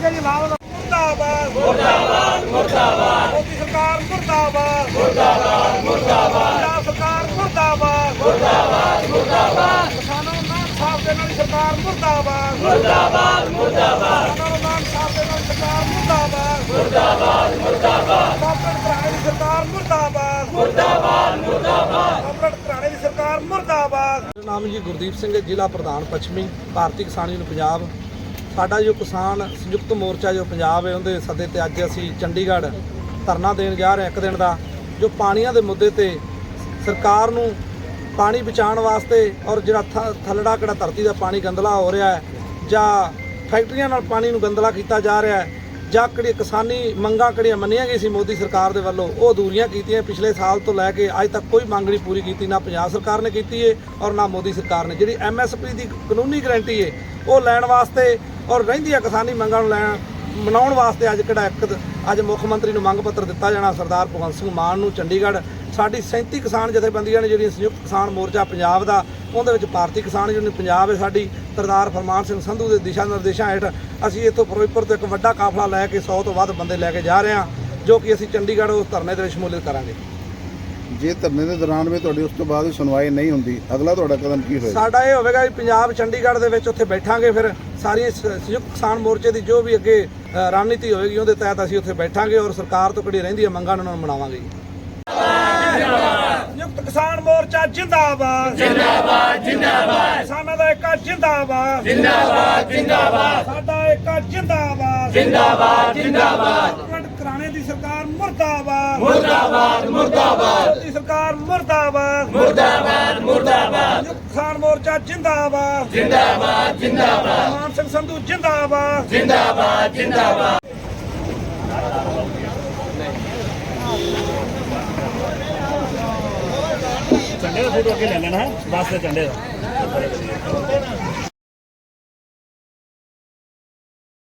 ਨਾਮ ਦਾ ਮੁਰਦਾਬਾਦ। ਮੁਰਦਾਬਾਦ ਮੁਰਦਾਬਾਦ। ਮੋਦੀ ਸਰਕਾਰ ਮੁਰਦਾਬਾਦ। ਮੁਰਦਾਬਾਦ ਮੁਰਦਾਬਾਦ। ਪੰਜਾਬ ਸਰਕਾਰ ਮੁਰਦਾਬਾਦ। ਮੁਰਦਾਬਾਦ ਮੁਰਦਾਬਾਦ। ਕਿਸਾਨਾਂ ਨੂੰ ਨਾਮ ਸਾਫ਼ ਦੇਣ ਵਾਲੀ ਸਰਕਾਰ ਮੁਰਦਾਬਾਦ। ਮੁਰਦਾਬਾਦ ਮੁਰਦਾਬਾਦ। ਕਿਸਾਨਾਂ ਨੂੰ ਨਾਮ ਸਾਫ਼ ਦੇਣ ਵਾਲੀ ਸਰਕਾਰ ਮੁਰਦਾਬਾਦ। ਮੁਰਦਾਬਾਦ ਮੁਰਦਾਬਾਦ। ਘਰਾਣੇ ਦੀ ਸਰਕਾਰ ਮੁਰਦਾਬਾਦ। ਮੁਰਦਾਬਾਦ ਮੁਰਦਾਬਾਦ। ਕਾਪਰੇਟ ਘਰਾਣੇ ਦੀ ਸਰਕਾਰ ਮੁਰਦਾਬਾਦ। ਮੇਰਾ ਨਾਮ ਜੀ ਗੁਰਦੀਪ ਸਿੰਘ ਹੈ ਜ਼ਿਲ੍ਹਾ ਪ੍ਰਧਾਨ ਪੱਛਮੀ ਭਾਰਤੀ ਕਿਸਾਨ ਯੂਨੀਅਨ ਪੰਜਾਬ। ਸਾਡਾ ਜੋ ਕਿਸਾਨ ਸੰਯੁਕਤ ਮੋਰਚਾ ਜੋ ਪੰਜਾਬ ਹੈ, ਉਹਦੇ ਸੱਦੇ ਤੇ ਅੱਜ ਅਸੀਂ ਚੰਡੀਗੜ੍ਹ ਧਰਨਾ ਦੇਣ ਜਾ ਰਹੇ ਹਾਂ ਇੱਕ ਦਿਨ ਦਾ, ਜੋ ਪਾਣੀਆਂ ਦੇ ਮੁੱਦੇ ਤੇ ਸਰਕਾਰ ਨੂੰ ਪਾਣੀ ਬਚਾਉਣ ਵਾਸਤੇ ਔਰ ਜਿਹੜਾ ਥ- ਥੱਲੜਾ ਕਿਹੜਾ ਧਰਤੀ ਦਾ ਪਾਣੀ ਗੰਦਲਾ ਹੋ ਰਿਹਾ ਹੈ, ਜਾਂ ਫੈਕਟਰੀਆਂ ਨਾਲ ਪਾਣੀ ਨੂੰ ਗੰਦਲਾ ਕੀਤਾ ਜਾ ਰਿਹਾ ਹੈ, ਜਾਂ ਕਿਹੜੀ ਕਿਸਾਨੀ ਮੰਗਾਂ ਕਿਹੜੀਆਂ ਮੰਨੀਆਂ ਗਈ ਸੀ ਮੋਦੀ ਸਰਕਾਰ ਦੇ ਵੱਲੋਂ, ਉਹ ਅਧੂਰੀਆਂ ਕੀਤੀਆਂ ਪਿਛਲੇ ਸਾਲ ਤੋਂ ਲੈ ਕੇ ਅੱਜ ਤੱਕ ਕੋਈ ਮੰਗ ਨਹੀਂ ਪੂਰੀ ਕੀਤੀ, ਨਾ ਪੰਜਾਬ ਸਰਕਾਰ ਨੇ ਕੀਤੀ ਹੈ ਔਰ ਨਾ ਮੋਦੀ ਸਰਕਾਰ ਨੇ। ਜਿਹੜੀ ਐਮਐਸਪੀ ਦੀ ਕਾਨੂੰਨੀ ਗਰੰਟੀ ਹੈ ਉਹ ਲੈਣ ਵਾਸਤੇ ਔਰ ਰਹਿੰਦੀ ਰਹਿੰਦੀਆਂ ਕਿਸਾਨੀ ਮੰਗਾਂ ਨੂੰ ਲੈਣ, ਮਨਾਉਣ ਵਾਸਤੇ ਅੱਜ ਕਿਹੜਾ ਇੱਕ ਅੱਜ ਮੁੱਖ ਮੰਤਰੀ ਨੂੰ ਮੰਗ ਪੱਤਰ ਦਿੱਤਾ ਜਾਣਾ, ਸਰਦਾਰ ਭਗਵੰਤ ਸਿੰਘ ਮਾਨ ਨੂੰ, ਚੰਡੀਗੜ੍ਹ। ਸਾਡੀ 37 ਕਿਸਾਨ ਜਥੇਬੰਦੀਆਂ ਨੇ ਜਿਹੜੀਆਂ ਸੰਯੁਕਤ ਕਿਸਾਨ ਮੋਰਚਾ ਪੰਜਾਬ ਦਾ, ਉਹਦੇ ਵਿੱਚ ਭਾਰਤੀ ਕਿਸਾਨ ਯੂਨੀਅਨ ਪੰਜਾਬ ਹੈ ਸਾਡੀ, ਸਰਦਾਰ ਫਰਮਾਨ ਸਿੰਘ ਸੰਧੂ ਦੇ ਦਿਸ਼ਾ ਨਿਰਦੇਸ਼ਾਂ ਹੇਠ ਅਸੀਂ ਇੱਥੋਂ ਫਿਰੋਜ਼ਪੁਰ ਤੋਂ ਇੱਕ ਵੱਡਾ ਕਾਫਲਾ ਲੈ ਕੇ 100 ਤੋਂ ਵੱਧ ਬੰਦੇ ਲੈ ਕੇ ਜਾ ਰਹੇ ਹਾਂ, ਜੋ ਕਿ ਅਸੀਂ ਚੰਡੀਗੜ੍ਹ ਉਸ ਧਰਨੇ ਦੇ ਵਿੱਚ ਸ਼ਮੂਲੀਅਤ ਕਰਾਂਗੇ। ਜੇ ਧਰਨੇ ਦੇ ਦੌਰਾਨ ਵੀ ਤੁਹਾਡੀ ਉਸ ਤੋਂ ਬਾਅਦ ਵੀ ਸੁਣਵਾਈ ਨਹੀਂ ਹੁੰਦੀ ਅਗਲਾ ਤੁਹਾਡਾ ਕਦਮ ਕੀ ਹੋਏਗਾ? ਸਾਡਾ ਇਹ ਹੋਵੇਗਾ ਕਿ ਪੰਜਾਬ ਚੰਡੀਗੜ੍ਹ ਦੇ ਵਿੱਚ ਉੱਥੇ ਬੈਠਾਂਗੇ ਫਿਰ ਸਾਰੀਆਂ ਸ- ਸੰਯੁਕਤ ਕਿਸਾਨ ਮੋਰਚੇ ਦੀ ਜੋ ਵੀ ਅੱਗੇ ਅ, ਰਣਨੀਤੀ ਹੋਵੇਗੀ ਉਹਦੇ ਤਹਿਤ ਅਸੀਂ ਉੱਥੇ ਬੈਠਾਂਗੇ ਔਰ ਸਰਕਾਰ ਤੋਂ ਕਿਹੜੀ ਰਹਿੰਦੀ ਹੈ ਮੰਗਾਂ ਨੂੰ ਉਹਨਾਂ ਨੂੰ ਮਨਾਵਾਂਗੇ ਜੀ। ਸੰਯੁਕਤ ਕਿਸਾਨ ਮੋਰਚਾ ਜਿੰਦਾਬਾਦ! ਜਿੰਦਾਬਾਦ ਜਿੰਦਾਬਾਦ! ਕਿਸਾਨਾਂ ਦਾ ਏਕਾ ਜਿੰਦਾਬਾਦ! ਜਿੰਦਾਬਾਦ ਜਿੰਦਾਬਾਦ! ਸਾਡਾ ਏਕਾ ਜਿੰਦਾਬਾਦ! ਜਿੰਦਾਬਾਦ ਜਿੰਦਾਬਾਦ! ਕਰਾਣੇ ਦੀ ਸਰਕਾਰ ਮੁਰਦਾਬਾਦ ਮੁਰਦਾਬਾਦ ਮੁਰਦਾਬਾਦ ਦੀ ਸਰਕਾਰ ਮੁਰਦਾਬਾਦ ਮੁਰਦਾਬਾਦ ਮੁਰਦਾਬਾਦ ਸੰਯੁਕਤ ਕਿਸਾਨ ਮੋਰਚਾ ਜਿੰਦਾਬਾਦ ਜਿੰਦਾਬਾਦ ਜਿੰਦਾਬਾਦ ਮਾਨ ਸਿੰਘ ਸੰਧੂ ਜਿੰਦਾਬਾਦ ਝੰਡੇ ਦਾ ਫੋਟੋ ਅੱਗੇ ਲੈ ਲੈਣਾ ਹੈ ਬੱਸ ਦੇ ਝੰਡੇ ਦਾ